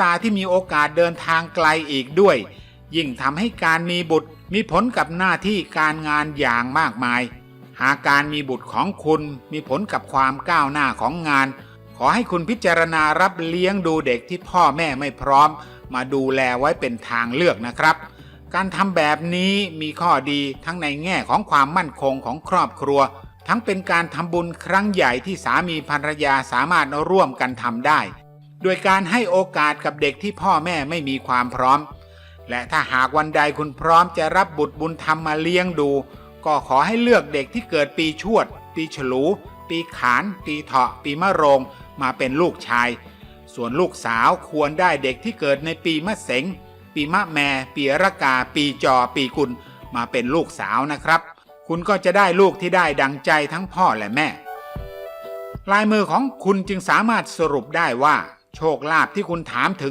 ตาที่มีโอกาสเดินทางไกลอีกด้วย ยิ่งทำให้การมีบุตรมีผลกับหน้าที่การงานอย่างมากมาย หากการมีบุตรของคุณมีผลกับความก้าวหน้าของงาน ขอให้คุณพิจารณารับเลี้ยงดูเด็กที่พ่อแม่ไม่พร้อม มาดูแลไว้เป็นทางเลือกนะครับ การทำแบบนี้มีข้อดีทั้งในแง่ของความมั่นคงของครอบครัว ทั้งเป็นการทำบุญครั้งใหญ่ที่สามีภรรยาสามารถร่วมกันทำได้ โดยการให้โอกาสกับเด็กที่พ่อแม่ไม่มีความพร้อม และถ้าหากวันใดคุณพร้อมจะรับบุตรบุญธรรมมาเลี้ยงดู ก็ขอให้เลือกเด็กที่เกิดปีชวด ปีฉลู ปีขาน ปีเถาะ ปีมะโรงมาเป็นลูกชาย ส่วนลูกสาวควรได้เด็กที่เกิดในปีมะเสงปีมะแม่ปีระกา ปีจอ ปีกุลมาเป็นลูกสาวนะครับ คุณก็จะได้ลูกที่ได้ดังใจทั้งพ่อและแม่ ลายมือของคุณจึงสามารถสรุปได้ว่า โชคลาภที่คุณถามถึง